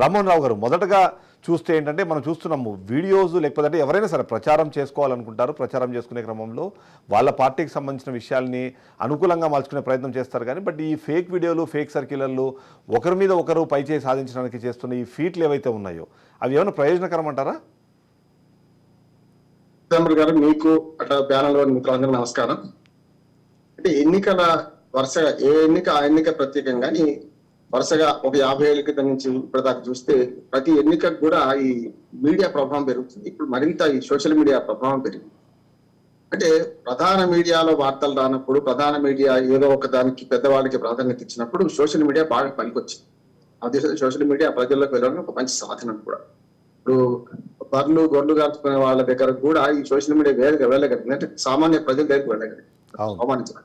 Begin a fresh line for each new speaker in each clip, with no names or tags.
రామ్మోహన్ రావు గారు మొదటగా చూస్తే ఏంటంటే మనం చూస్తున్నాము వీడియోస్ లేకపోతే ఎవరైనా సరే ప్రచారం చేసుకోవాలనుకుంటారు ప్రచారం చేసుకునే క్రమంలో వాళ్ళ పార్టీకి సంబంధించిన విషయాల్ని అనుకూలంగా మార్చుకునే ప్రయత్నం చేస్తారు కానీ బట్ ఈ ఫేక్ వీడియోలు ఫేక్ సర్క్యులర్లు ఒకరి మీద ఒకరు పైచేయి సాధించడానికి చేస్తున్న ఈ ఫీట్లు ఏవైతే ఉన్నాయో అవి ఏమైనా ప్రయోజనకరం అంటారా?
గారు మీకు అట్లా ప్యానల్ మిత్రులందరూ నమస్కారం. అంటే ఎన్నికల వరుసగా ఏ ఎన్నిక ఆ ఎన్నిక ప్రత్యేకంగా కానీ వరుసగా ఒక యాభై ఏళ్ళ క్రితం నుంచి ఇప్పటిదాకా చూస్తే ప్రతి ఎన్నికకు కూడా ఈ మీడియా ప్రభావం పెరుగుతుంది. ఇప్పుడు మరింత ఈ సోషల్ మీడియా ప్రభావం పెరిగింది. అంటే ప్రధాన మీడియాలో వార్తలు రానప్పుడు ప్రధాన మీడియా ఏదో ఒక దానికి పెద్దవాళ్ళకి ప్రాధాన్యత ఇచ్చినప్పుడు సోషల్ మీడియా బాగా పనికొచ్చింది. అదే సోషల్ మీడియా ప్రజల్లోకి వెళ్ళడం ఒక మంచి సాధనం కూడా. ఇప్పుడు బర్లు గొర్రెలు కాల్చుకునే వాళ్ళ దగ్గర కూడా ఈ సోషల్ మీడియా వేరే వెళ్ళగలిగింది. అంటే సామాన్య ప్రజల దగ్గరికి వెళ్ళగలిగింది. అవమానించడం.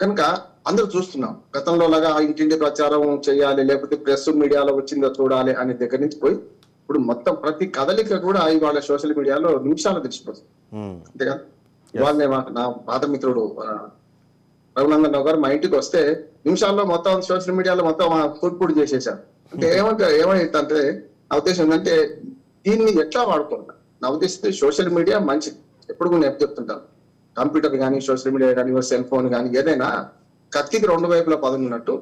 కనుక అందరూ చూస్తున్నాం. గతంలో లాగా ఇంటింటి ప్రచారం చేయాలి లేకపోతే ప్రెస్ మీడియాలో వచ్చిందో చూడాలి అనే దగ్గర నుంచి పోయి ఇప్పుడు మొత్తం ప్రతి కదలిక కూడా ఇవాళ సోషల్ మీడియాలో నిమిషాలు తెచ్చిపోతుంది
ఉమ్,
అంతేగా ఇవాళ నా పాత మిత్రుడు రఘునందన్ రావు గారు మా ఇంటికి వస్తే నిమిషాల్లో మొత్తం సోషల్ మీడియాలో మొత్తం ఫుడ్ ఫుడ్ చేసేసారు. అంటే ఏమంటే ఏమైందంటే నా ఉద్దేశం ఏంటంటే దీన్ని ఎట్లా వాడుకుంటా? నా ఉద్దేశం సోషల్ మీడియా మంచిది. ఎప్పుడు కూడా నేను చెప్తుంటాను. కంప్యూటర్ కానీ సోషల్ మీడియా కానీ సెల్ ఫోన్ కానీ ఏదైనా కత్తికి రెండు వైపులా పదం ఉన్నట్టు.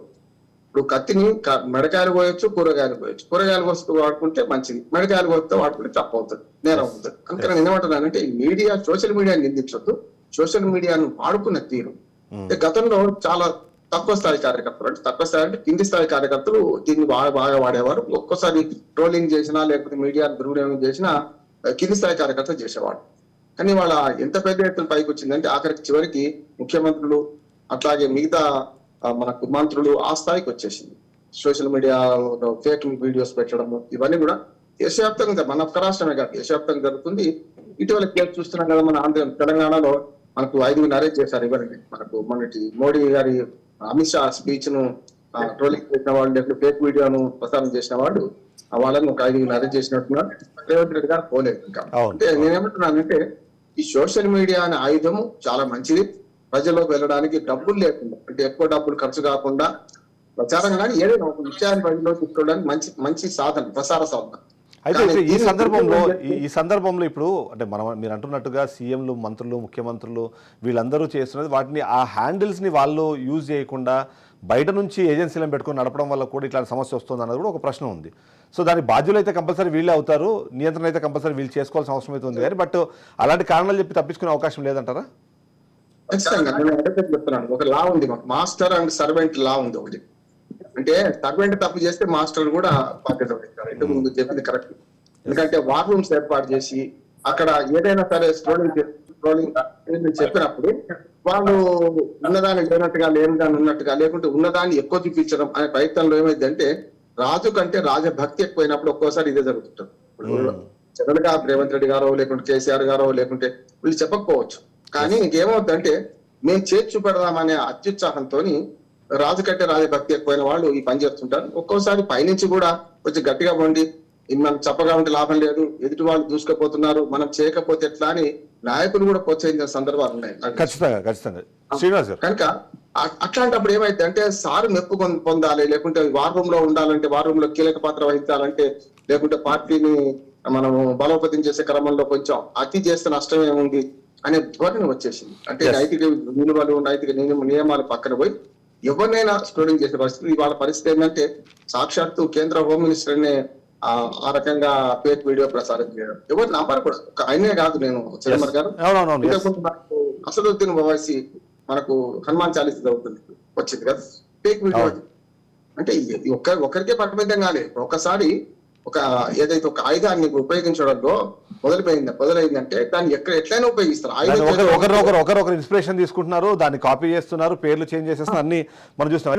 ఇప్పుడు కత్తిని మెడకాయలు పోయొచ్చు కూరగాయలు పోయొచ్చు. కూరగాయలు వస్తూ వాడుకుంటే మంచిది. మెడకాయలు పోస్తే వాడుకుంటే తప్పు అవుతుంది నేరం అవుతుంది. అందుకని నేను ఏమంటున్నానంటే ఈ మీడియా సోషల్ మీడియాని నిందించొద్దు. సోషల్ మీడియాను వాడుకున్న తీరు. గతంలో చాలా తక్కువ స్థాయి కార్యకర్తలు అంటే తక్కువ స్థాయి అంటే కింది స్థాయి కార్యకర్తలు దీన్ని బాగా బాగా వాడేవారు. ఒక్కోసారి ట్రోలింగ్ చేసినా లేకపోతే మీడియా దుర్వినియోగం చేసినా కింది స్థాయి కార్యకర్తలు చేసేవాడు కానీ వాళ్ళ ఎంత పెద్ద ఎత్తున పైకి వచ్చిందంటే ఆఖరికి చివరికి ముఖ్యమంత్రులు అట్లాగే మిగతా ఆ, మనకు మంత్రులు ఆ స్థాయికి వచ్చేసింది. సోషల్ మీడియాలో ఫేక్ వీడియోస్ పెట్టడము ఇవన్నీ కూడా దేశవ్యాప్తంగా మన ఒక్క రాష్ట్రమే కాదు దేశవ్యాప్తంగా జరుగుతుంది. ఇటీవల కేసు చూస్తున్నాం కదా మన ఆంధ్ర తెలంగాణలో మనకు ఐదుగురు అరెస్ట్ చేశారు ఇవన్నీ. మనకు మొన్నటి మోడీ గారి అమిత్ షా స్పీచ్ను ట్రోలింగ్ చేసిన వాళ్ళు లేకపోతే ఫేక్ వీడియోను ప్రసారం చేసిన వాళ్ళు ఆ వాళ్ళని ఒక ఐదుగురు అరెస్ట్ చేసినట్టున్నారు రేవంత్ రెడ్డి గారు పోలేదు ఇంకా. అంటే నేనేమంటున్నానంటే ఈ సోషల్ మీడియా అనే ఆయుధము చాలా మంచిది. ప్రజల్లోకి వెళ్ళడానికి డబ్బులు లేకుండా అంటే ఎక్కువ డబ్బులు ఖర్చు కాకుండా ప్రచారం కానీ ఏదైనా ఒక విషయాన్ని ప్రజల్లో తీసుకోవడానికి మంచి మంచి సాధన ప్రసార సాధన.
అయితే ఈ సందర్భంలో ఈ సందర్భంలో ఇప్పుడు అంటే మనం మీరు అంటున్నట్టుగా సీఎంలు మంత్రులు ముఖ్యమంత్రులు వీళ్ళందరూ చేస్తున్నది వాటిని ఆ హ్యాండిల్స్ని వాళ్ళు యూజ్ చేయకుండా బయట నుంచి ఏజెన్సీలను పెట్టుకొని నడపడం వల్ల కూడా ఇట్లాంటి సమస్య వస్తుంది అన్నది కూడా ఒక ప్రశ్న ఉంది. సో దాని బాధ్యులు అయితే కంపల్సరీ వీళ్ళే అవుతారు నియంత్రణ అయితే కంపల్సరీ వీళ్ళు చేసుకోవాల్సిన అవసరం అయితే ఉంది. కానీ బట్ అలాంటి కారణాలు చెప్పి తప్పించుకునే అవకాశం లేదంటారా?
ఖచ్చితంగా నేను అదే చెప్తున్నాను. ఒక లా ఉంది మాకు. మాస్టర్ అండ్ సర్వెంట్ లా ఉంది ఒకటి. అంటే సర్వెంట్ తప్పు చేస్తే మాస్టర్ కూడా బాధ్యత వహిస్తారు ఇంతకు ముందు చెప్పింది కరెక్ట్ ఎందుకంటే వార్ రూమ్స్ ఏర్పాటు చేసి అక్కడ ఏదైనా సరే స్ట్రోలింగ్ స్ట్రోలింగ్ చెప్పినప్పుడు వాళ్ళు ఉన్నదాన్ని లేనట్టుగా లేనిదాన్ని ఉన్నట్టుగా లేకుంటే ఉన్నదాన్ని ఎక్కువ చూపించడం అనే ప్రయత్నంలో ఏమైందంటే రాజు కంటే రాజభక్తి ఎక్కువైనప్పుడు ఒక్కోసారి ఇదే జరుగుతుంటుంది. ఇప్పుడు జగన్గా రేవంత్ రెడ్డి గారో లేకుంటే కేసీఆర్ గారో లేకుంటే వీళ్ళు చెప్పకపోవచ్చు. కానీ ఇంకేమవుతుందంటే మేము చేర్చు పెడదామనే అత్యుత్సాహంతో రాజు కంటే రాజభక్తి ఎక్కువైన వాళ్ళు ఈ పని చేస్తుంటారు. ఒక్కోసారి పైనుంచి కూడా కొంచెం గట్టిగా పండి మనం చెప్పగా ఉంటే లాభం లేదు ఎదుటి వాళ్ళు దూసుకుపోతున్నారు మనం చేయకపోతే ఎట్లా? అని నాయకులు కూడా ప్రోత్సహించిన సందర్భాలు ఉన్నాయి.
ఖచ్చితంగా ఖచ్చితంగా.
కనుక అట్లాంటప్పుడు ఏమైంది అంటే సారు మెప్పు పొంద- పొందాలి లేకుంటే వార్ రూమ్లో ఉండాలంటే వార్ రూమ్లో కీలక పాత్ర వహించాలంటే లేకుంటే పార్టీని మనము బలోపేతం చేసే క్రమంలో కొంచెం అతి చేస్తే నష్టం ఏముంది? అనే ధోరణి వచ్చేసింది. అంటే. నైతిక విలువలు నైతిక నియమ- నియమాలు పక్కన పోయి ఎవరినైనా స్టోరింగ్ చేసే పరిస్థితి ఇవాళ పరిస్థితి ఏంటంటే సాక్షాత్తు కేంద్ర హోమ్ మినిస్టర్ నే ఆ రకంగా ఫేక్ వీడియో ప్రసారం చేయడం. ఎవరు నమ్మరు కూడా ఆయనే కాదు నేను చిదంబర్ గారు. అసదుద్దీన్ ఓవైసీ మనకు హనుమాన్ చాలీస్ అవుతుంది వచ్చింది కదా. Fake video. అంటే ఒక్క ఒకరికే పరిమితం కాలే ఒకసారి ఒక ఏదైతే ఒక ఆయుధాన్ని ఉపయోగించడంలో మొదలుపోయింది మొదలైందంటే దాన్ని ఎక్కడ ఎట్లయినా ఉపయోగిస్తారు.
ఒకరు ఒకరినొకరు ఒకరొకరు ఇన్స్పిరేషన్ తీసుకుంటున్నారు దాన్ని కాపీ చేస్తున్నారు పేర్లు చేంజ్ చేసేస్తున్నారు అన్ని మనం చూస్తున్నాం.